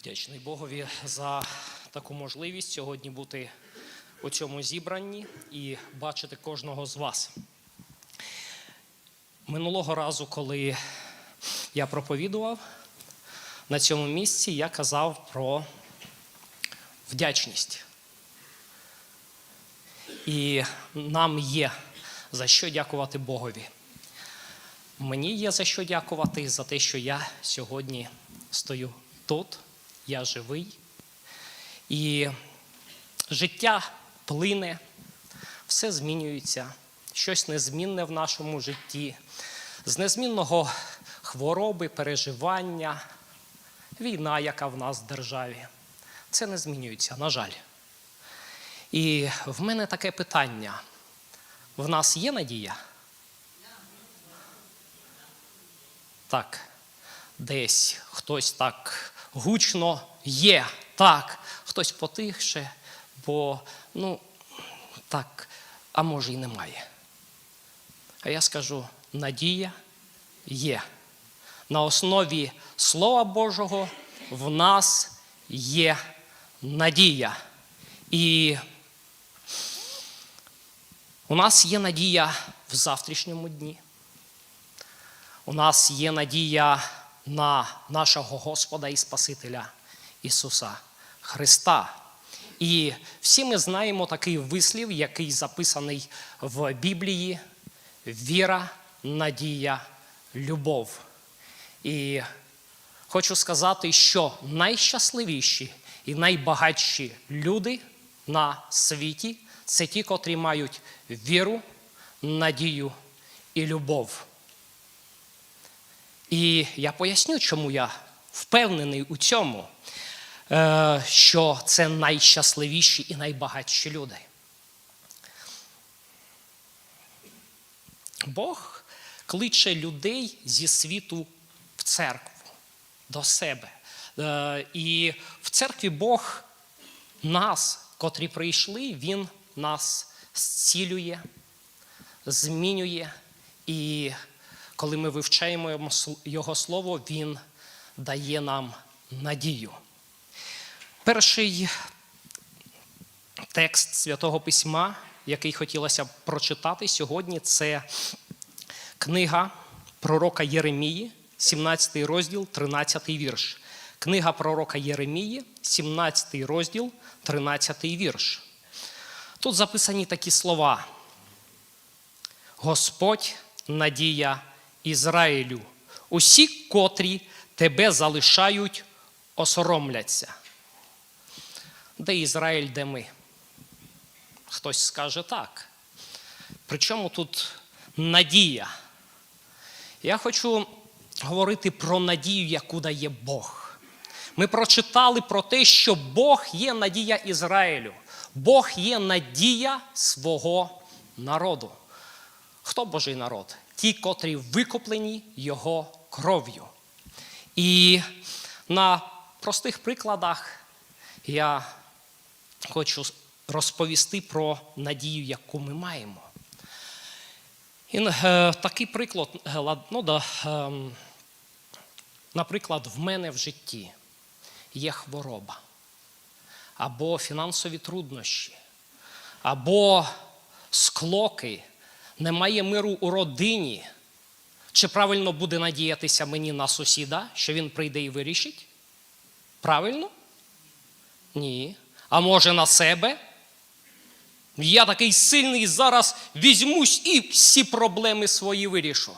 Вдячний Богові за таку можливість сьогодні бути у цьому зібранні і бачити кожного з вас. Минулого разу, коли я проповідував на цьому місці, я казав про вдячність. І нам є за що дякувати Богові. Мені є за що дякувати за те, що я сьогодні стою тут, я живий. І життя плине, все змінюється, щось незмінне в нашому житті, з незмінного хвороби, переживання, війна, яка в нас в державі. Це не змінюється, на жаль. І в мене таке питання: в нас є надія? Так, десь хтось так гучно є, так, хтось потихше, бо, ну, так, а може і немає. А я скажу: надія є. На основі Слова Божого в нас є надія. І у нас є надія в завтрашньому дні. У нас є надія на нашого Господа і Спасителя Ісуса Христа. І всі ми знаємо такий вислів, який записаний в Біблії: віра, надія, любов. І хочу сказати, що найщасливіші і найбагатші люди на світі це ті, котрі мають віру, надію і любов. І я поясню, чому я впевнений у цьому, е, що це найщасливіші і найбагатші люди. Бог кличе людей зі світу в церкву до себе. Е, І в церкві Бог нас, котрі прийшли, Він нас зцілює, змінює. І коли ми вивчаємо Його Слово, Він дає нам надію. Перший текст Святого Письма, який хотілося б прочитати сьогодні, це книга пророка Єремії, 17 розділ, 13 вірш. Книга пророка Єремії, 17 розділ, 13 вірш. Тут записані такі слова. Господь надія Ізраїлю. Усі, котрі тебе залишають, осоромляться. Де Ізраїль, де ми? Хтось скаже так. Причому тут надія? Я хочу говорити про надію, яку дає Бог. Ми прочитали про те, що Бог є надія Ізраїлю, Бог є надія свого народу. Хто Божий народ? Ті, котрі викуплені Його кров'ю. І на простих прикладах я хочу розповісти про надію, яку ми маємо. І, е, такий приклад, е, ну, да, е, наприклад, в мене в житті є хвороба, або фінансові труднощі, або склоки, немає миру у родині. Чи правильно буде надіятися мені на сусіда, що він прийде і вирішить? Правильно? Ні. А може на себе? Я такий сильний зараз візьмусь і всі проблеми свої вирішу.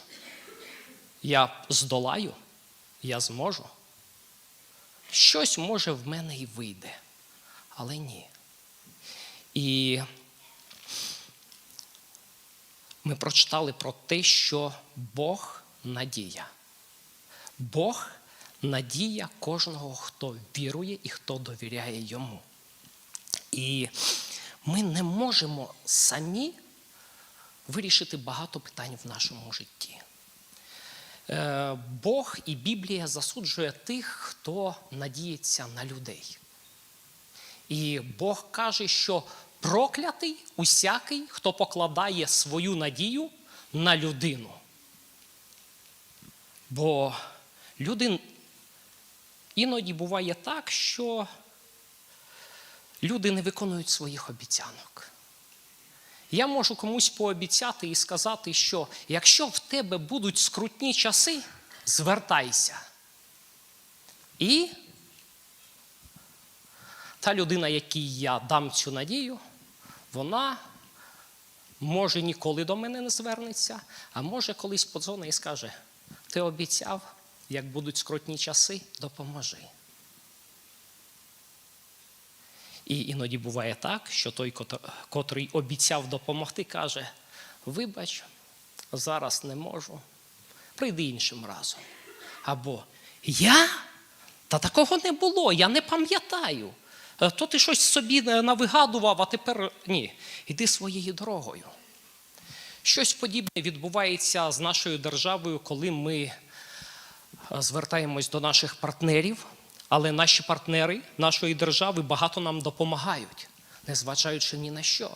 Я здолаю, я зможу. Щось може в мене і вийде, але ні. І ми прочитали про те, що Бог надія. Бог надія кожного, хто вірує і хто довіряє йому. І ми не можемо самі вирішити багато питань в нашому житті. Е, Бог і Біблія засуджує тих, хто надіється на людей. І Бог каже, що проклятий усякий, хто покладає свою надію на людину. Бо люди іноді буває так, що люди не виконують своїх обіцянок. Я можу комусь пообіцяти і сказати, що якщо в тебе будуть скрутні часи, звертайся. І та людина, якій я дам цю надію, вона може ніколи до мене не звернеться, а може колись подзвонить і скаже: ти обіцяв, як будуть скрутні часи, допоможи. І іноді буває так, що той, котрий обіцяв допомогти, каже: Вибач, зараз не можу, прийди іншим разом. Або я? Та такого не було, я не пам'ятаю. Е, То ти щось собі е, навигадував, а тепер ні, йди своєю дорогою. Щось подібне відбувається з нашою державою, коли ми е, звертаємось до наших партнерів, але наші партнери нашої держави багато нам допомагають, незважаючи ні на що.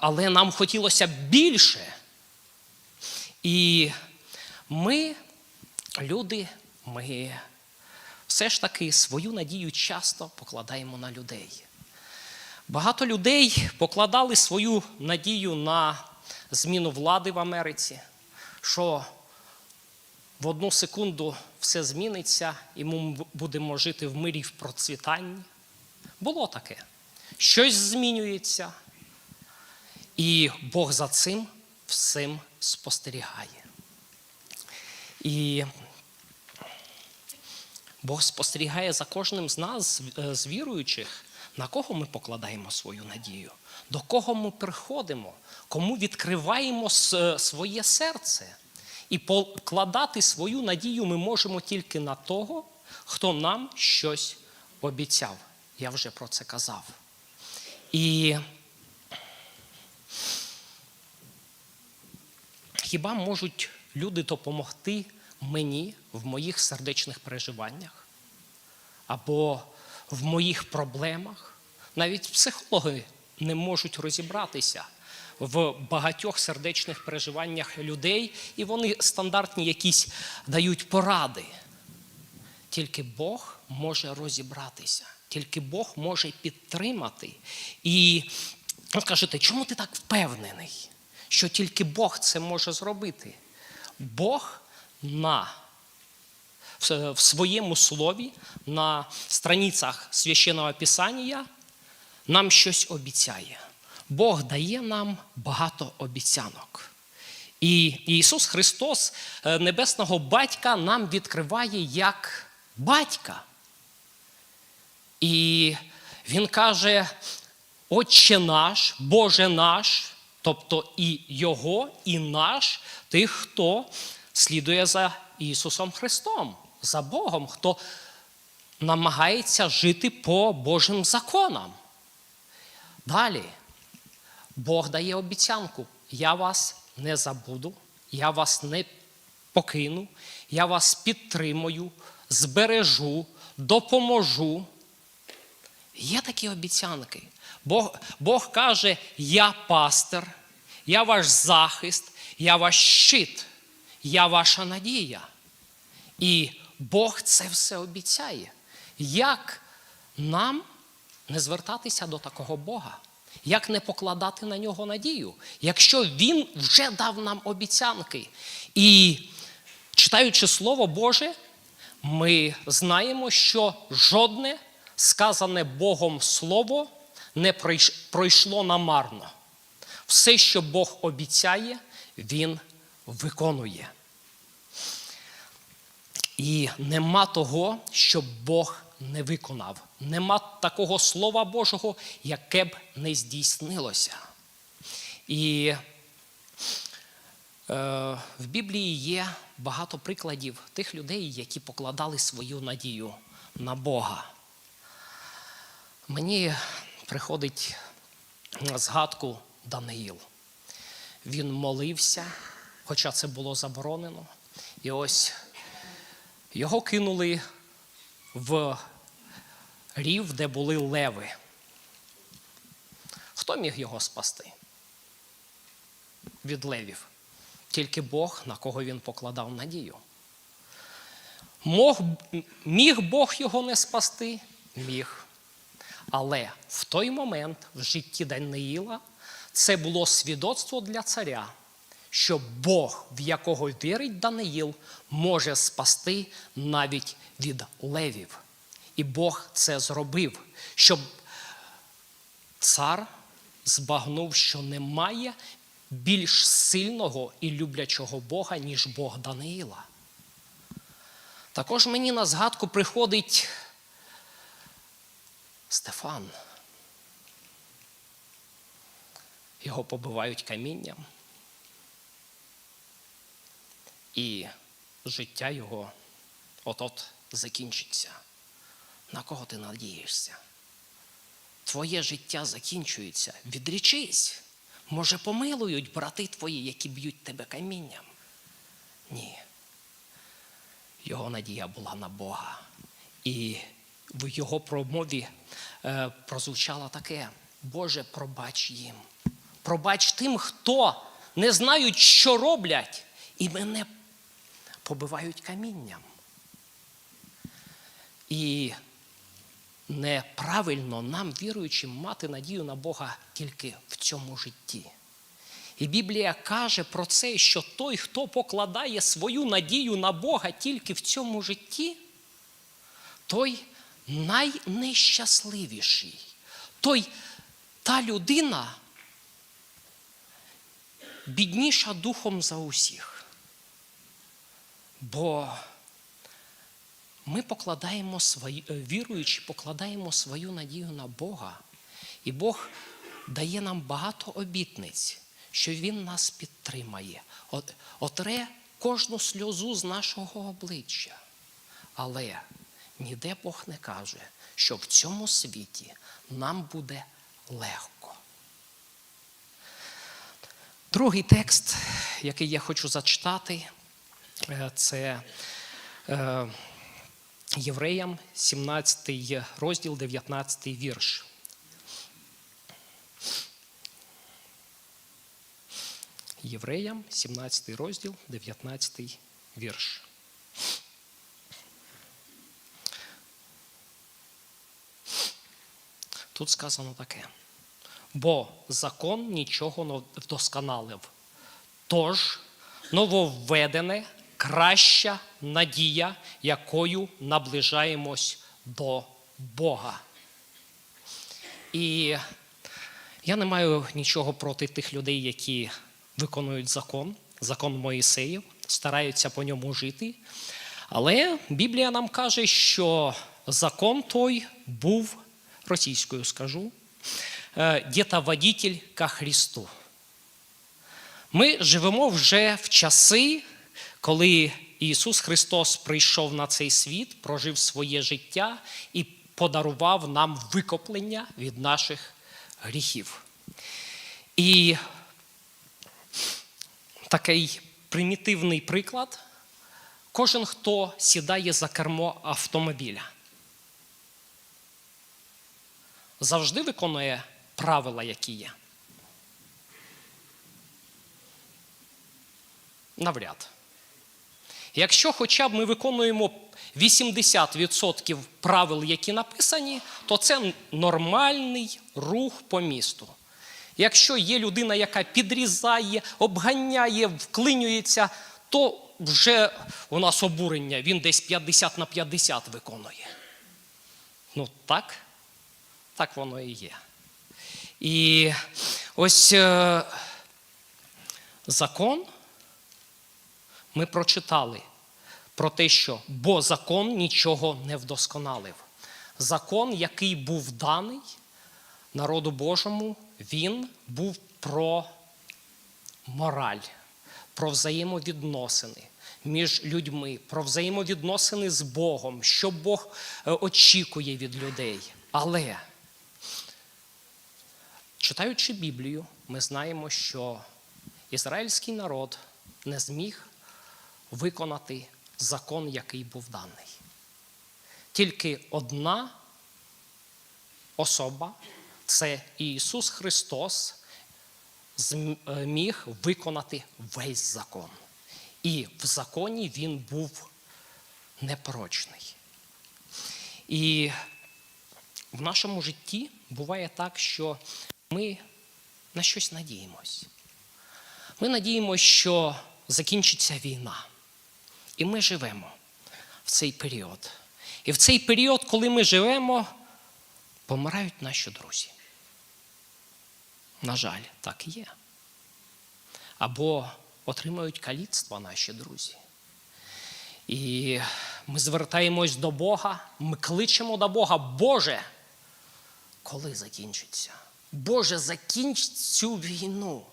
Але нам хотілося більше. І ми, люди, ми все ж таки свою надію часто покладаємо на людей. Багато людей покладали свою надію на зміну влади в Америці, що в одну секунду все зміниться, і ми будемо жити в мирі в процвітанні. Було таке. Щось змінюється, і Бог за цим всім спостерігає. І Бог спостерігає за кожним з нас, е, з віруючих, на кого ми покладаємо свою надію, до кого ми приходимо, кому відкриваємо своє серце. І покладати свою надію ми можемо тільки на того, хто нам щось обіцяв. Я вже про це казав. І хіба можуть люди допомогти мені в моїх сердечних переживаннях або в моїх проблемах? Навіть психологи не можуть розібратися в багатьох сердечних переживаннях людей, і вони стандартні якісь дають поради. Тільки Бог може розібратися, тільки Бог може підтримати. І скажете, чому ти так впевнений, що тільки Бог це може зробити? Бог на в своєму слові на страницях священного Писання нам щось обіцяє. Бог дає нам багато обіцянок. І Ісус Христос, е, Небесного Батька, нам відкриває як батька. І Він каже: Отче наш, Боже наш, тобто і Його, і наш, тих, хто слідує за Ісусом Христом, за Богом, хто намагається жити по Божим законам. Далі Бог дає обіцянку: я вас не забуду, я вас не покину, я вас підтримую, збережу, допоможу. Є такі обіцянки. Бог, Бог каже: Я пастир, я ваш захист, я ваш щит, я ваша надія. І Бог це все обіцяє. Як нам не звертатися до такого Бога? Як не покладати на нього надію, якщо Він вже дав нам обіцянки? І читаючи Слово Боже, ми знаємо, що жодне сказане Богом Слово не пройшло намарно. Все, що Бог обіцяє, Він виконує. І нема того, що Бог не виконав. Нема такого Слова Божого, яке б не здійснилося. І е, в Біблії є багато прикладів тих людей, які покладали свою надію на Бога. Мені приходить на згадку Даниїл. Він молився, хоча це було заборонено. І ось його кинули в рів, де були леви. Хто міг його спасти? Від левів. Тільки Бог, на кого він покладав надію. Мог, міг Бог його не спасти? Міг. Але в той момент в житті Даниїла це було свідоцтво для царя, що Бог, в якого вірить Даниїл, може спасти навіть від левів. І Бог це зробив, щоб цар збагнув, що немає більш сильного і люблячого Бога, ніж Бог Даниїла. Також мені на згадку приходить Стефан. Його побивають камінням. І життя його от-от закінчиться. На кого ти надієшся? Твоє життя закінчується. Відрічись. Може, помилують брати твої, які б'ють тебе камінням? Ні. Його надія була на Бога. І в його промові е, прозвучало таке: Боже, пробач їм. Пробач тим, хто не знають, що роблять, і мене побивають камінням. І неправильно нам, віруючим, мати надію на Бога тільки в цьому житті. І Біблія каже про це, що той, хто покладає свою надію на Бога тільки в цьому житті, той найнещасливіший. Той та людина бідніша духом за усіх. Бо ми покладаємо свої, е, віруючи, покладаємо свою надію на Бога. І Бог дає нам багато обітниць, що Він нас підтримає, отре кожну сльозу з нашого обличчя. Але ніде Бог не каже, що в цьому світі нам буде легко. Другий текст, який я хочу зачитати, це е, Євреям, 17 розділ, 19 вірш. Євреям, 17 розділ, 19 вірш. Тут сказано таке. Бо закон нічого не вдосконалив. Тож нововведене краща надія, якою наближаємось до Бога. І я не маю нічого проти тих людей, які виконують закон, закон Моїсеїв, стараються по ньому жити. Але Біблія нам каже, що закон той був, російською скажу, е, дітоводитель ка Христу. Ми живемо вже в часи, коли Ісус Христос прийшов на цей світ, прожив своє життя і подарував нам викоплення від наших гріхів. І такий примітивний приклад. Кожен, хто сідає за кермо автомобіля, завжди виконує правила, які є. Навряд. Якщо хоча б ми виконуємо 80% правил, які написані, то це нормальний рух по місту. Якщо є людина, яка підрізає, обганяє, вклинюється, то вже у нас обурення, він десь 50 на 50 виконує. Ну так, так воно і є. І ось е, закон ми прочитали про те, що бо закон нічого не вдосконалив. Закон, який був даний народу Божому, він був про мораль, про взаємовідносини між людьми, про взаємовідносини з Богом, що Бог е, очікує від людей. Але, читаючи Біблію, ми знаємо, що ізраїльський народ не зміг виконати закон, який був даний. Тільки одна особа, це Ісус Христос, зміг виконати весь закон. І в законі Він був непорочний. І в нашому житті буває так, що ми на щось надіємось. Ми надіємося, що закінчиться війна. І ми живемо в цей період. І в цей період, коли ми живемо, помирають наші друзі. На жаль, так і є. Або отримують каліцтво наші друзі. І ми звертаємось до Бога, ми кличемо до Бога, Боже, коли закінчиться? Боже, закінч цю війну.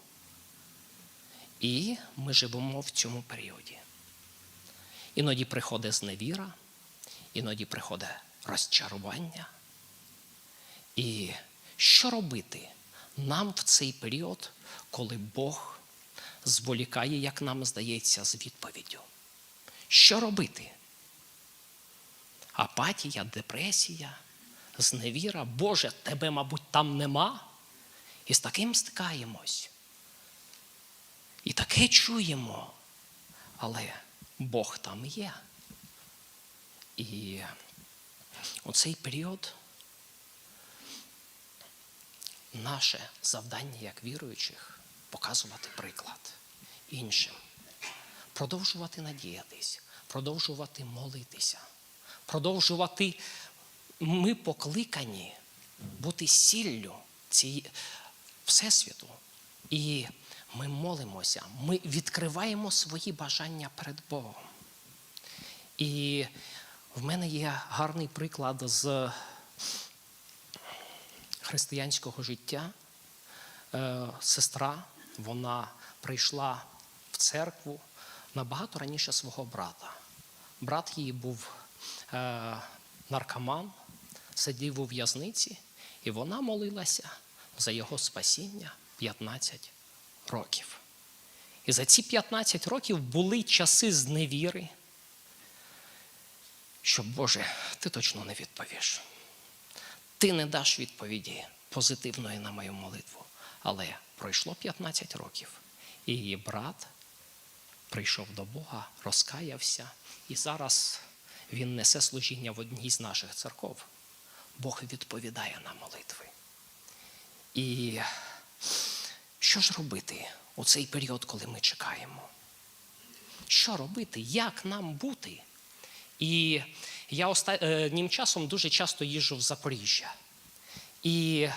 І ми живемо в цьому періоді. Іноді приходить зневіра, іноді приходить розчарування. І що робити нам в цей період, коли Бог зволікає, як нам здається, з відповіддю? Що робити? Апатія, депресія, зневіра. Боже, тебе, мабуть, там нема. І з таким стикаємось. І таке чуємо. Але Бог там є. І у цей період наше завдання як віруючих показувати приклад іншим, продовжувати надіятись, продовжувати молитися, продовжувати. Ми покликані бути сіллю цієї Всесвіту. І ми молимося, ми відкриваємо свої бажання перед Богом. І в мене є гарний приклад з християнського життя. Е, Сестра, вона прийшла в церкву набагато раніше свого брата. Брат її був е, наркоман, сидів у в'язниці, і вона молилася за його спасіння 15 років. І за ці 15 років були часи зневіри, що, Боже, ти точно не відповіш. Ти не даш відповіді позитивної на мою молитву. Але пройшло 15 років, і її брат прийшов до Бога, розкаявся, і зараз він несе служіння в одній з наших церков. Бог відповідає на молитви. І що ж робити у цей період, коли ми чекаємо? Що робити? Як нам бути? І я останнім часом дуже часто їжджу в Запоріжжя. І,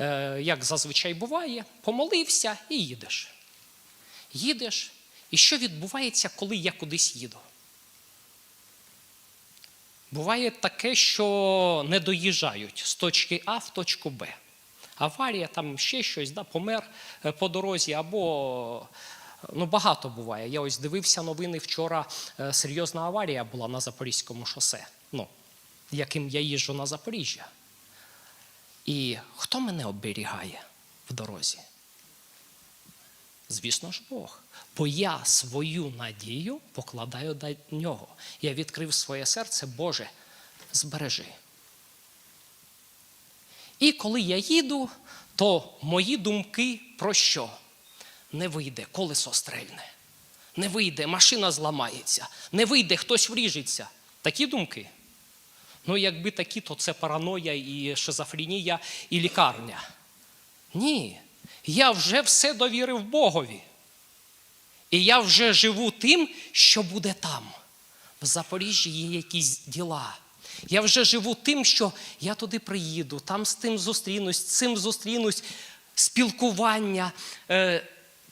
е, як зазвичай буває, помолився і їдеш. Їдеш. І що відбувається, коли я кудись їду? Буває таке, що не доїжджають з точки А в точку Б. Аварія, там ще щось, да, помер е, по дорозі, або ну, багато буває. Я ось дивився новини вчора. е, Серйозна аварія була на Запорізькому шосе, ну, яким я їжджу на Запоріжжя. І хто мене оберігає в дорозі? Звісно ж, Бог. Бо я свою надію покладаю до нього. Я відкрив своє серце, Боже, збережи. І коли я їду, то мої думки про що? Не вийде, колесо стрельне. Не вийде, машина зламається, не вийде, хтось вріжеться. Такі думки. Ну, якби такі, то це параноя і шизофренія, і лікарня. Ні, я вже все довірив Богові. І я вже живу тим, що буде там. В Запоріжжі є якісь діла. Я вже живу тим, що я туди приїду, там з тим зустрінусь, з цим зустрінусь, спілкування, е,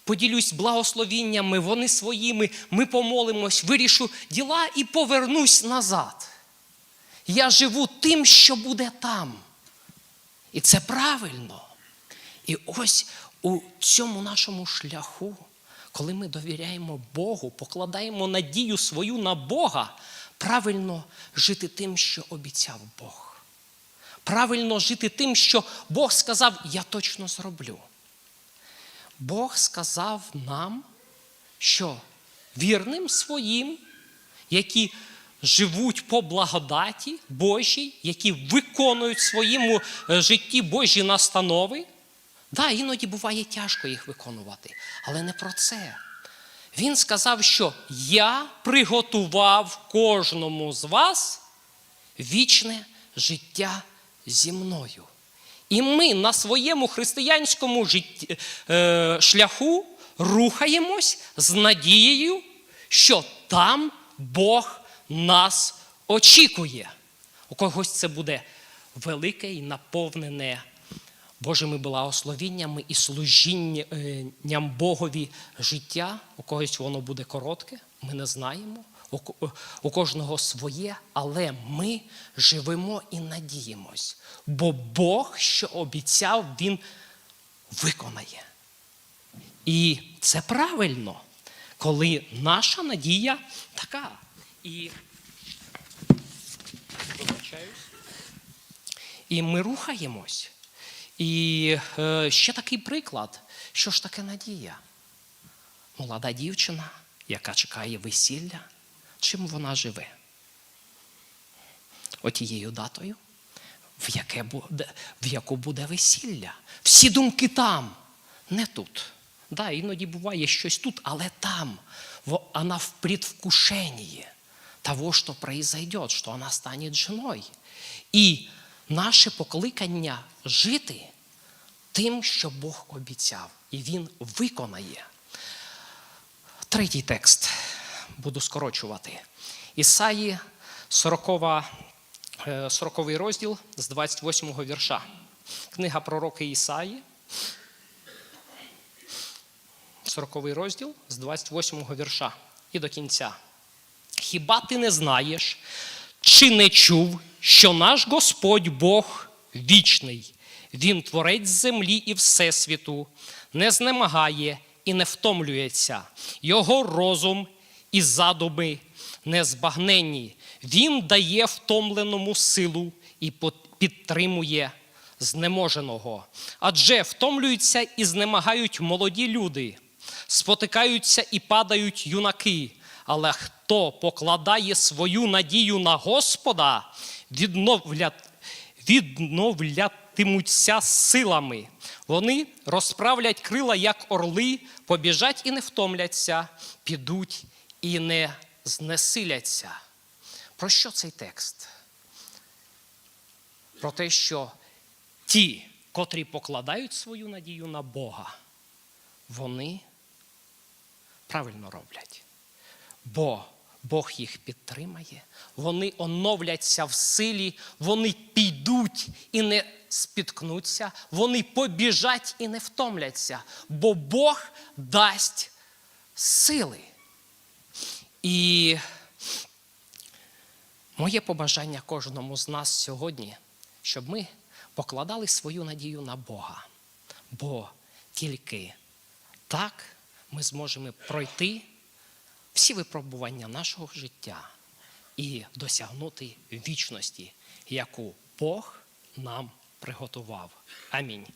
поділюсь благословіннями, вони своїми, ми помолимось, вирішу діла і повернусь назад. Я живу тим, що буде там. І це правильно. І ось у цьому нашому шляху, коли ми довіряємо Богу, покладаємо надію свою на Бога, правильно жити тим, що обіцяв Бог. Правильно жити тим, що Бог сказав, я точно зроблю. Бог сказав нам, що вірним своїм, які живуть по благодаті Божій, які виконують в своєму е, житті Божі настанови. Да, іноді буває тяжко їх виконувати, але не про це. Він сказав, що я приготував кожному з вас вічне життя зі мною. І ми на своєму християнському житті, е, шляху рухаємось з надією, що там Бог нас очікує. У когось це буде велике і наповнене Божими благословіннями і служінням Богові життя. У когось воно буде коротке, ми не знаємо. У кожного своє, але ми живемо і надіємось. Бо Бог, що обіцяв, Він виконає. І це правильно, коли наша надія така. І. І ми рухаємось. І е, ще такий приклад. Що ж таке надія? Молода дівчина, яка чекає весілля, чим вона живе? Отією датою, в, яке буде, в яку буде весілля. Всі думки там, не тут. Да, іноді буває щось тут, але там. Во- Она в предвкушении того, что произойдет, что она станет женой. І наше покликання жити тим, що Бог обіцяв, і Він виконає. Третій текст буду скорочувати. Ісаї 40, е, 40 розділ з 28 вірша. Книга пророка Ісаї, 40 розділ з 28 го вірша і до кінця. Хіба ти не знаєш, чи не чув, що наш Господь Бог вічний, Він творець землі і всесвіту, не знемагає і не втомлюється, Його розум і задуми незбагненні. Він дає втомленому силу і підтримує знеможеного. Адже втомлюються і знемагають молоді люди, спотикаються і падають юнаки. Але хто покладає свою надію на Господа, відновлятимуться силами. Вони розправлять крила, як орли, побіжать і не втомляться, підуть і не знесиляться. Про що цей текст? Про те, що ті, котрі покладають свою надію на Бога, вони правильно роблять. Бо Бог їх підтримає, вони оновляться в силі, вони підуть і не спіткнуться, вони побіжать і не втомляться, бо Бог дасть сили. І моє побажання кожному з нас сьогодні, щоб ми покладали свою надію на Бога. Бо тільки так ми зможемо пройти всі випробування нашого життя і досягнути вічності, яку Бог нам приготував. Амінь.